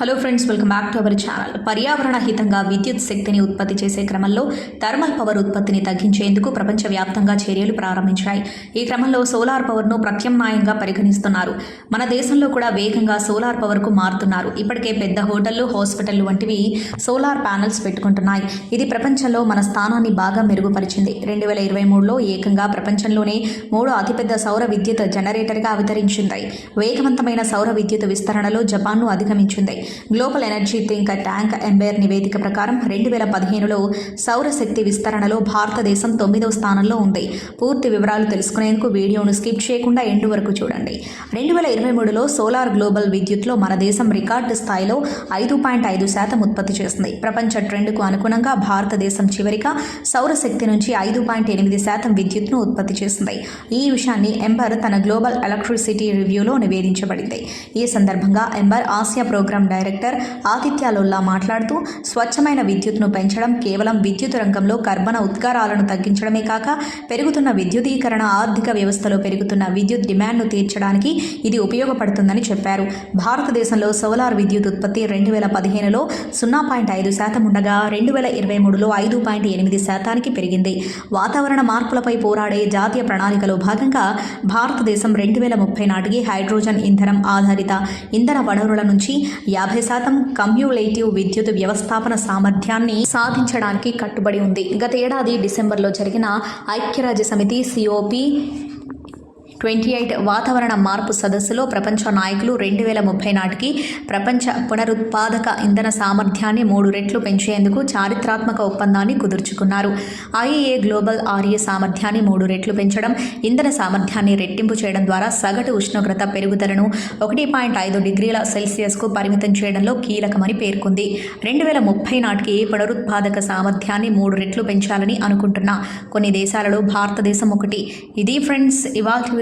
Hello friends welcome back to our channel పర్యావరణ హితంగా విద్యుత్ శక్తిని ఉత్పత్తి చేసే క్రమంలో థర్మల్ పవర్ ఉత్పత్తిని తగ్గించేందుకు ప్రపంచవ్యాప్తంగా చర్యలు ప్రారంభించాయి. ఈ క్రమంలో సోలార్ పవర్ను ప్రత్యామ్నాయంగా పరిగణిస్తున్నారు. మన దేశంలో కూడా వేగంగా సోలార్ పవర్కు మారుతున్నారు. ఇప్పటికే పెద్ద హోటళ్ళు హాస్పిటళ్ళు వంటివి సోలార్ ప్యానెల్స్ పెట్టుకుంటున్నాయి. ఇది ప్రపంచంలో మన స్థానాన్ని బాగా మెరుగుపరిచింది. రెండు వేల ఇరవై మూడులో ఏకంగా ప్రపంచంలోనే మూడో అతిపెద్ద సౌర విద్యుత్ జనరేటర్గా అవతరించింది. వేగవంతమైన సౌర విద్యుత్ విస్తరణలో జపాన్ను అధిగమించింది. Global energy think tank Ember నివేదిక ప్రకారం రెండు వేల పదిహేనులో సౌరశక్తి విస్తరణలో భారతదేశం తొమ్మిదవ స్థానంలో ఉంది. పూర్తి వివరాలు తెలుసుకునేందుకు వీడియోను స్కిప్ చేయకుండా ఎండు వరకు చూడండి. రెండు వేల ఇరవై మూడులో సోలార్ గ్లోబల్ విద్యుత్లో మన దేశం రికార్డు స్థాయిలో ఐదు పాయింట్ ఐదు శాతం ఉత్పత్తి చేస్తుంది. ప్రపంచ ట్రెండ్కు అనుగుణంగా భారతదేశం చివరిగా సౌరశక్తి నుంచి ఐదు పాయింట్ ఎనిమిది శాతం విద్యుత్ను ఉత్పత్తి చేస్తుంది. ఈ విషయాన్ని ఎంబర్ తన గ్లోబల్ ఎలక్ట్రిసిటీ రివ్యూలో నివేదించబడింది. ఈ సందర్భంగా Ember Asia program director Aditya Lolla మాట్లాడుతూ స్వచ్ఛమైన విద్యుత్ను పెంచడం కేవలం విద్యుత్ రంగంలో కర్బన ఉద్గారాలను తగ్గించడమే కాక పెరుగుతున్న విద్యుదీకరణ ఆర్థిక వ్యవస్థలో పెరుగుతున్న విద్యుత్ డిమాండ్ను తీర్చడానికి ఇది ఉపయోగపడుతుందని చెప్పారు. భారతదేశంలో సోలార్ విద్యుత్ ఉత్పత్తి రెండు వేల పదిహేనులో సున్నా పాయింట్ ఐదు శాతం ఉండగా రెండు వేల ఇరవై మూడులో ఐదు పాయింట్ ఎనిమిది శాతానికి పెరిగింది. వాతావరణ మార్పులపై పోరాడే జాతీయ ప్రణాళికలో భాగంగా భారతదేశం రెండు వేల ముప్పై నాటికి హైడ్రోజన్ ఇంధనం ఆధారిత ఇంధన వనరుల నుంచి యాభై శాతం కమ్యూలేటివ్ విద్యుత్ వ్యవస్థాపన సామర్థ్యాన్ని సాధించడానికి కట్టుబడి ఉంది. గత ఏడాది డిసెంబర్లో జరిగిన ఐక్యరాజ్య సమితి సిఓపి ట్వంటీ ఎయిట్ వాతావరణ మార్పు సదస్సులో ప్రపంచ నాయకులు రెండు వేల ముప్పై నాటికి ప్రపంచ పునరుత్పాదక ఇంధన సామర్థ్యాన్ని మూడు రెట్లు పెంచేందుకు చారిత్రాత్మక ఒప్పందాన్ని కుదుర్చుకున్నారు. ఐఏఏ గ్లోబల్ ఆర్ఏ సామర్థ్యాన్ని మూడు రెట్లు పెంచడం ఇంధన సామర్థ్యాన్ని రెట్టింపు చేయడం ద్వారా సగటు ఉష్ణోగ్రత పెరుగుదలను ఒకటి పాయింట్ ఐదు డిగ్రీల సెల్సియస్కు పరిమితం చేయడంలో కీలకమని పేర్కొంది. రెండు వేల ముప్పై నాటికి పునరుత్పాదక సామర్థ్యాన్ని మూడు రెట్లు పెంచాలని అనుకుంటున్నా? కొన్ని దేశాలలో భారతదేశం ఒకటి. ఇది ఫ్రెండ్స్ ఇవాళ